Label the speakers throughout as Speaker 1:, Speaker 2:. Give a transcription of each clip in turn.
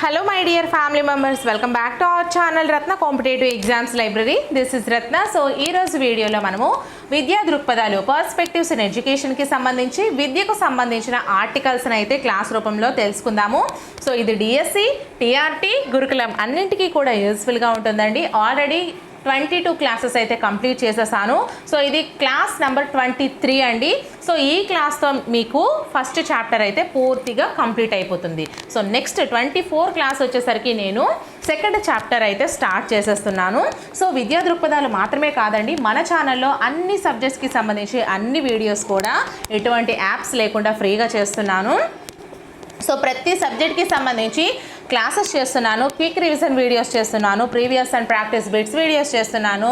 Speaker 1: Hello my dear family members welcome back to our channel Ratna competitive exams library this is Ratna so ఈ రోజు వీడియోలో మనము విద్యా దృక్పథాలు perspectives in ఎడ్యుకేషన్కి సంబంధించి విద్యకు సంబంధించిన ఆర్టికల్స్ని అయితే క్లాస్ రూపంలో తెలుసుకుందాము. సో ఇది డిఎస్సి టీఆర్టీ గురుకులం అన్నింటికీ కూడా యూస్ఫుల్గా ఉంటుందండి. ఆల్రెడీ ట్వంటీ టూ క్లాసెస్ అయితే కంప్లీట్ చేసేసాను. సో ఇది క్లాస్ నెంబర్ ట్వంటీ త్రీ అండి. సో ఈ క్లాస్తో మీకు ఫస్ట్ చాప్టర్ అయితే పూర్తిగా కంప్లీట్ అయిపోతుంది. So next twenty four class వచ్చేసరికి నేను సెకండ్ చాప్టర్ అయితే స్టార్ట్ చేసేస్తున్నాను. సో విద్యా దృక్పథాలు మాత్రమే కాదండి మన ఛానల్లో అన్ని సబ్జెక్ట్స్కి సంబంధించి అన్ని వీడియోస్ కూడా ఎటువంటి యాప్స్ లేకుండా ఫ్రీగా చేస్తున్నాను. సో ప్రతి సబ్జెక్ట్కి సంబంధించి క్లాసెస్ చేస్తున్నాను క్విక్ రివిజన్ వీడియోస్ చేస్తున్నాను previous and practice bits videos చేస్తున్నాను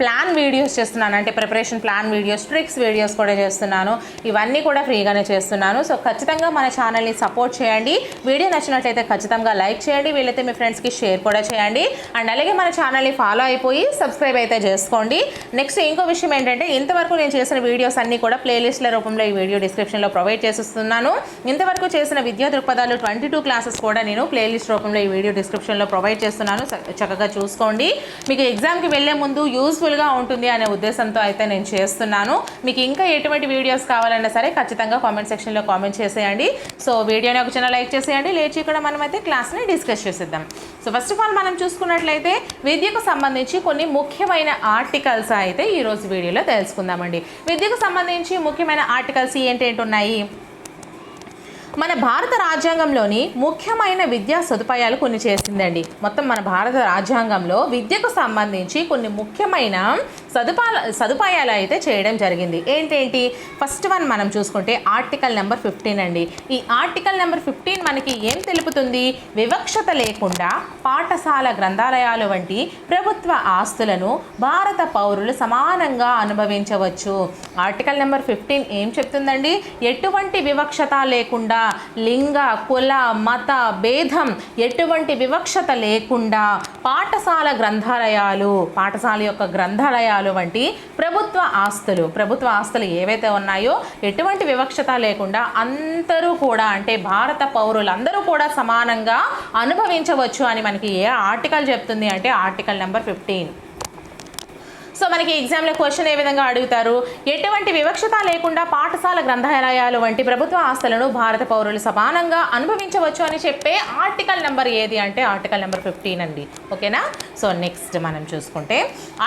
Speaker 1: ప్లాన్ వీడియోస్ చేస్తున్నాను అంటే preparation plan videos tricks videos కూడా చేస్తున్నాను ఇవన్నీ కూడా ఫ్రీగానే చేస్తున్నాను. సో ఖచ్చితంగా మన ఛానల్ని సపోర్ట్ చేయండి. వీడియో నచ్చినట్లయితే ఖచ్చితంగా లైక్ చేయండి వీలైతే మీ ఫ్రెండ్స్కి షేర్ కూడా చేయండి. అండ్ అలాగే మన ఛానల్ని ఫాలో అయిపోయి సబ్స్క్రైబ్ అయితే చేసుకోండి. నెక్స్ట్ ఇంకో విషయం ఏంటంటే ఇంతవరకు నేను చేసిన వీడియోస్ అన్నీ కూడా ప్లేలిస్ట్ల రూపంలో ఈ వీడియో డిస్క్రిప్షన్లో ప్రొవైడ్ చేసిస్తున్నాను ఇంతవరకు చేసిన విద్యా దృక్పథాలు ట్వంటీ టూ క్లాసెస్ కూడా నేను ప్లేలిస్ట్ రూపంలో ఈ వీడియో డిస్క్రిప్షన్లో ప్రొవైడ్ చేస్తున్నాను. చక్కగా చూసుకోండి. మీకు ఎగ్జామ్కి వెళ్ళే ముందు యూస్ఫుల్గా ఉంటుంది అనే ఉద్దేశంతో అయితే నేను చేస్తున్నాను. మీకు ఇంకా ఎటువంటి వీడియోస్ కావాలన్నా సరే ఖచ్చితంగా కామెంట్ సెక్షన్లో కామెంట్ చేసేయండి. సో వీడియోని ఒక చిన్న లైక్ చేసేయండి. లేచి ఇక్కడ మనం అయితే క్లాస్ని డిస్కస్ చేసేద్దాం. సో ఫస్ట్ ఆఫ్ ఆల్ మనం చూసుకున్నట్లయితే విద్యకు సంబంధించి కొన్ని ముఖ్యమైన ఆర్టికల్స్ అయితే ఈరోజు వీడియోలో తెలుసుకుందామండి. విద్యకు సంబంధించి ముఖ్యమైన ఆర్టికల్స్ ఏంటేంటి ఉన్నాయి? మన భారత రాజ్యాంగంలోని ముఖ్యమైన విద్యా సదుపాయాలు కొన్ని చేసిందండి. మొత్తం మన భారత రాజ్యాంగంలో విద్యకు సంబంధించి కొన్ని ముఖ్యమైన సదుపాల సదుపాయాలు అయితే చేయడం జరిగింది. ఏంటేంటి? ఫస్ట్ వన్ మనం చూసుకుంటే ఆర్టికల్ నెంబర్ ఫిఫ్టీన్ అండి. ఈ ఆర్టికల్ నెంబర్ ఫిఫ్టీన్ మనకి ఏం తెలుపుతుంది? వివక్షత లేకుండా పాఠశాల గ్రంథాలయాలు వంటి ప్రభుత్వ ఆస్తులను భారత పౌరులు సమానంగా అనుభవించవచ్చు. ఆర్టికల్ నెంబర్ ఫిఫ్టీన్ ఏం చెప్తుందండి? ఎటువంటి వివక్షత లేకుండా లింగ కుల మత భేదం ఎటువంటి వివక్షత లేకుండా పాఠశాల గ్రంథాలయాలు పాఠశాల యొక్క గ్రంథాలయాలు వంటి ప్రభుత్వ ఆస్తులు ప్రభుత్వ ఆస్తులు ఏవైతే ఉన్నాయో ఎటువంటి వివక్షత లేకుండా అందరూ కూడా అంటే భారత పౌరులందరూ కూడా సమానంగా అనుభవించవచ్చు అని మనకి ఏ ఆర్టికల్ చెప్తుంది అంటే ఆర్టికల్ నెంబర్ ఫిఫ్టీన్. సో మనకి ఎగ్జామ్లో క్వశ్చన్ ఏ విధంగా అడుగుతారు? ఎటువంటి వివక్షత లేకుండా పాఠశాల గ్రంథాలయాలు వంటి ప్రభుత్వ ఆస్తులను భారత పౌరులు సమానంగా అనుభవించవచ్చు అని చెప్పే ఆర్టికల్ నెంబర్ ఏది అంటే ఆర్టికల్ నెంబర్ ఫిఫ్టీన్ అండి. ఓకేనా? సో నెక్స్ట్ మనం చూసుకుంటే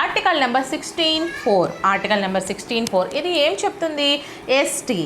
Speaker 1: article number sixteen four article number sixteen four ఇది ఏం చెప్తుంది? ఎస్టీ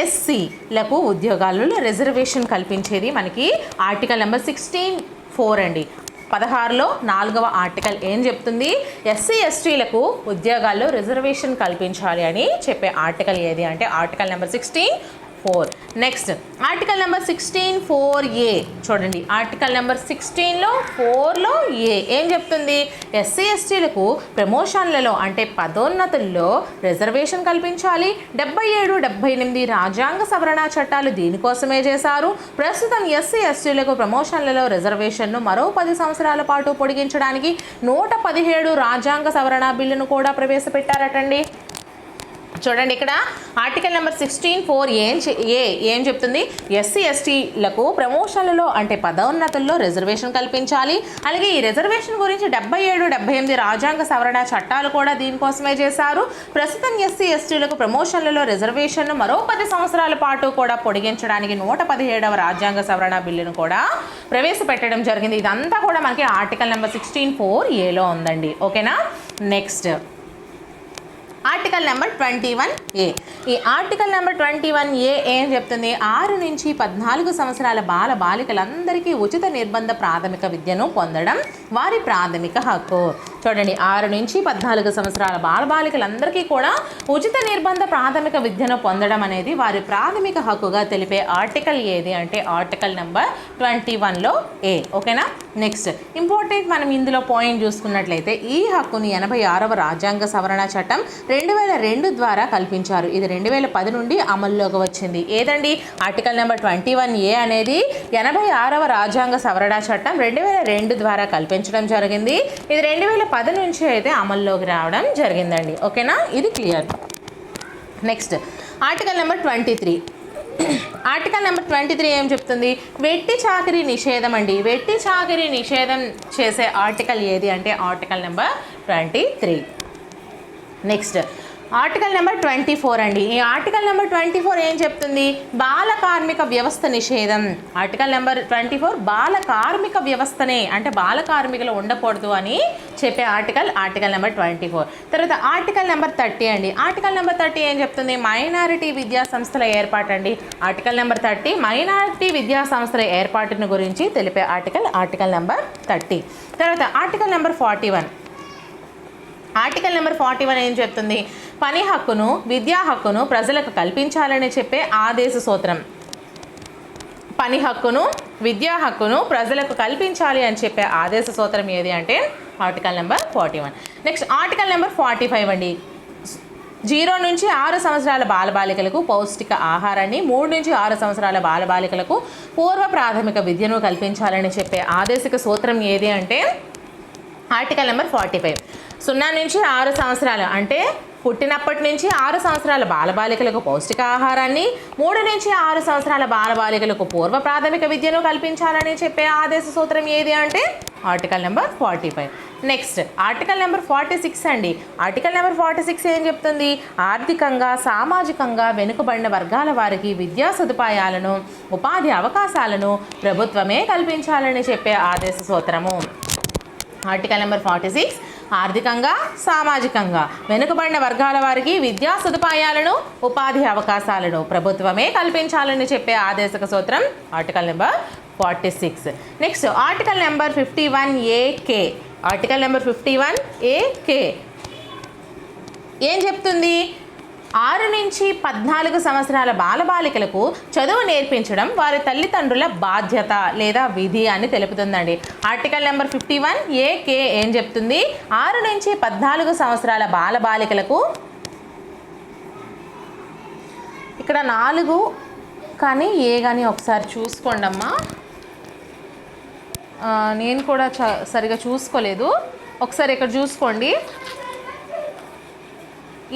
Speaker 1: ఎస్సీలకు ఉద్యోగాలలో రిజర్వేషన్ కల్పించేది మనకి ఆర్టికల్ నెంబర్ సిక్స్టీన్ ఫోర్ అండి. పదహారులో నాలుగవ ఆర్టికల్ ఏం చెప్తుంది? ఎస్సీ ఎస్టీలకు ఉద్యోగాల్లో రిజర్వేషన్ కల్పించాలి అని చెప్పే ఆర్టికల్ ఏది అంటే article number sixteen four. Next article number sixteen four A చూడండి ఆర్టికల్ నెంబర్ సిక్స్టీన్లో ఫోర్లో ఏ ఏం చెప్తుంది? ఎస్సీ ఎస్టీలకు ప్రమోషన్లలో అంటే పదోన్నతుల్లో రిజర్వేషన్ కల్పించాలి. డెబ్బై ఏడు డెబ్బై ఎనిమిది రాజ్యాంగ సవరణ చట్టాలు దీనికోసమే చేశారు. ప్రస్తుతం ఎస్సీ ఎస్టీలకు ప్రమోషన్లలో రిజర్వేషన్ను మరో పది సంవత్సరాల పాటు పొడిగించడానికి నూట పదిహేడు రాజ్యాంగ సవరణ బిల్లును కూడా ప్రవేశపెట్టారటండి. చూడండి ఇక్కడ ఆర్టికల్ నెంబర్ సిక్స్టీన్ ఫోర్ ఏం ఏ ఏం చెప్తుంది. ఎస్సీ ఎస్టీలకు ప్రమోషన్లలో అంటే పదోన్నతుల్లో రిజర్వేషన్ కల్పించాలి. అలాగే ఈ రిజర్వేషన్ గురించి డెబ్బై ఏడు డెబ్బై ఎనిమిది రాజ్యాంగ సవరణ చట్టాలు కూడా దీనికోసమే చేశారు. ప్రస్తుతం ఎస్సీ ఎస్టీలకు ప్రమోషన్లలో రిజర్వేషన్ను మరో పది సంవత్సరాల పాటు కూడా పొడిగించడానికి నూట పదిహేడవ రాజ్యాంగ సవరణ బిల్లును కూడా ప్రవేశపెట్టడం జరిగింది. ఇదంతా కూడా మనకి ఆర్టికల్ నెంబర్ సిక్స్టీన్ ఫోర్ ఏలో ఉందండి. ఓకేనా? Next. Article number twenty one A ఈ article number twenty one A ఏం చెప్తుంది? ఆరు నుంచి పద్నాలుగు సంవత్సరాల బాల బాలికలందరికీ ఉచిత నిర్బంధ ప్రాథమిక విద్యను పొందడం వారి ప్రాథమిక హక్కు. చూడండి ఆరు నుంచి పద్నాలుగు సంవత్సరాల బాల బాలికలందరికీ కూడా ఉచిత నిర్బంధ ప్రాథమిక విద్యను పొందడం అనేది వారి ప్రాథమిక హక్కుగా తెలిపే ఆర్టికల్ ఏది అంటే ఆర్టికల్ నెంబర్ ట్వంటీ వన్లో ఏ ఓకేనా? నెక్స్ట్ ఇంపార్టెంట్ మనం ఇందులో పాయింట్ చూసుకున్నట్లయితే ఈ హక్కుని ఎనభై ఆరవ రాజ్యాంగ సవరణ చట్టం రెండు వేల రెండు ద్వారా కల్పించారు. ఇది రెండు వేల పది నుండి అమల్లోకి వచ్చింది. ఏదండి? Article number twenty one A అనేది ఎనభై ఆరవ రాజ్యాంగ సవరణ చట్టం రెండు వేల రెండు ద్వారా కల్పించడం జరిగింది. ఇది రెండు వేల పది నుంచి అయితే అమల్లోకి రావడం జరిగిందండి. ఓకేనా? ఇది clear next article number twenty three article number twenty three ఏం చెప్తుంది? వెట్టి చాకరీ నిషేధం అండి. వెట్టి చాకరీ నిషేధం చేసే ఆర్టికల్ ఏది అంటే article number twenty three. Next article number twenty four అండి ఈ ఆర్టికల్ నెంబర్ ట్వంటీ ఫోర్ ఏం చెప్తుంది బాల కార్మిక వ్యవస్థ నిషేధం ఆర్టికల్ నెంబర్ ట్వంటీ ఫోర్ బాల కార్మిక వ్యవస్థనే అంటే బాల కార్మికులు ఉండకూడదు అని చెప్పే article article number twenty four తర్వాత ఆర్టికల్ నెంబర్ థర్టీ అండి ఆర్టికల్ నెంబర్ థర్టీ ఏం చెప్తుంది మైనారిటీ విద్యా సంస్థల ఏర్పాటు అండి ఆర్టికల్ నెంబర్ థర్టీ మైనారిటీ విద్యా సంస్థల ఏర్పాటును గురించి తెలిపే ఆర్టికల్ ఆర్టికల్ నెంబర్ థర్టీ తర్వాత article number forty one article number forty one ఏం చెప్తుంది పని హక్కును విద్యా హక్కును ప్రజలకు కల్పించాలని చెప్పే ఆదేశ సూత్రం. పని హక్కును విద్యా హక్కును ప్రజలకు కల్పించాలి అని చెప్పే ఆదేశ సూత్రం ఏది అంటే article number forty one. Next article number forty five అండి. జీరో నుంచి ఆరు సంవత్సరాల బాలబాలికలకు పౌష్టిక ఆహారాన్ని మూడు నుంచి ఆరు సంవత్సరాల బాలబాలికలకు పూర్వ ప్రాథమిక విద్యను కల్పించాలని చెప్పే ఆదేశిక సూత్రం ఏది అంటే ఆర్టికల్ నెంబర్ ఫార్టీ ఫైవ్. సున్నా నుంచి ఆరు సంవత్సరాలు అంటే పుట్టినప్పటి నుంచి ఆరు సంవత్సరాల బాలబాలికలకు పౌష్టికాహారాన్ని మూడు నుంచి ఆరు సంవత్సరాల బాలబాలికలకు పూర్వ ప్రాథమిక విద్యను కల్పించాలని చెప్పే ఆదేశ సూత్రం ఏది అంటే article number forty five. Next article number forty six అండి. ఆర్టికల్ నెంబర్ ఫార్టీ సిక్స్ ఏం చెప్తుంది? ఆర్థికంగా సామాజికంగా వెనుకబడిన వర్గాల వారికి విద్యా సదుపాయాలను ఉపాధి అవకాశాలను ప్రభుత్వమే కల్పించాలని చెప్పే ఆదేశ సూత్రము. ఆర్టికల్ నెంబర్ ఫార్టీ సిక్స్ ఆర్థికంగా సామాజికంగా వెనుకబడిన వర్గాల వారికి విద్యా సదుపాయాలను ఉపాధి అవకాశాలను ప్రభుత్వమే కల్పించాలని చెప్పే ఆదేశక సూత్రం article number forty six. Next article number fifty one A K article number fifty one A K ఏం చెప్తుంది? ఆరు నుంచి పద్నాలుగు సంవత్సరాల బాలబాలికలకు చదువు నేర్పించడం వారి తల్లిదండ్రుల బాధ్యత లేదా విధి అని తెలుపుతుందండి. Article number fifty one A K ఏం చెప్తుంది? ఆరు నుంచి పద్నాలుగు సంవత్సరాల బాలబాలికలకు ఇక్కడ నాలుగు కానీ ఏ కానీ ఒకసారి చూసుకోండి అమ్మా నేను కూడా చ సరిగా చూసుకోలేదు. ఒకసారి ఇక్కడ చూసుకోండి.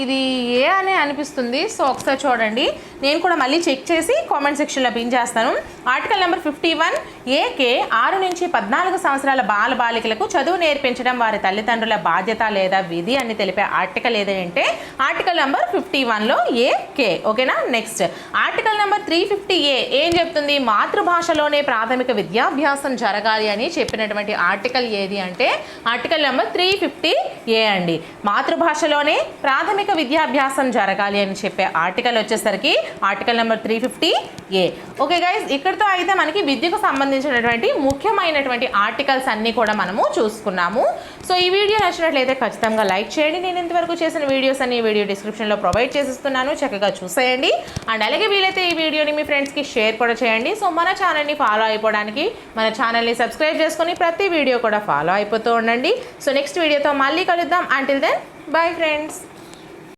Speaker 1: ఇది ఏ అనే అనిపిస్తుంది సో ఒకసారి చూడండి. నేను కూడా మళ్ళీ చెక్ చేసి కామెంట్ సెక్షన్లో పిన్ చేస్తాను. Article number fifty one A K ఆరు నుంచి పద్నాలుగు సంవత్సరాల బాల బాలికలకు చదువు నేర్పించడం వారి తల్లిదండ్రుల బాధ్యత లేదా విధి అని తెలిపే ఆర్టికల్ ఏదంటే ఆర్టికల్ నెంబర్ ఫిఫ్టీ వన్లో ఏకే ఓకేనా next article number three fifty A ఏం చెప్తుంది? మాతృభాషలోనే ప్రాథమిక విద్యాభ్యాసం జరగాలి అని చెప్పినటువంటి ఆర్టికల్ ఏది అంటే article number three fifty A అండి. మాతృభాషలోనే ప్రాథమిక విద్యాభ్యాసం జరగాలి అని చెప్పే ఆర్టికల్ వచ్చేసరికి article number three fifty A okay guys ఇక్కడితో అయితే మనకి విద్యకు సంబంధించినటువంటి ముఖ్యమైనటువంటి ఆర్టికల్స్ అన్నీ కూడా మనము చూసుకున్నాము. సో ఈ వీడియో నచ్చినట్లయితే ఖచ్చితంగా లైక్ చేయండి. నేను ఇంతవరకు చేసిన వీడియోస్ అన్ని వీడియో డిస్క్రిప్షన్లో ప్రొవైడ్ చేసిస్తున్నాను. చక్కగా చూసేయండి. అండ్ అలాగే వీలైతే ఈ వీడియోని మీ ఫ్రెండ్స్కి షేర్ కూడా చేయండి. సో మన ఛానల్ని ఫాలో అయిపోవడానికి మన ఛానల్ని సబ్స్క్రైబ్ చేసుకొని ప్రతి వీడియో కూడా ఫాలో అయిపోతూ ఉండండి. సో నెక్స్ట్ వీడియోతో మళ్ళీ కలుద్దాం. Until then bye friends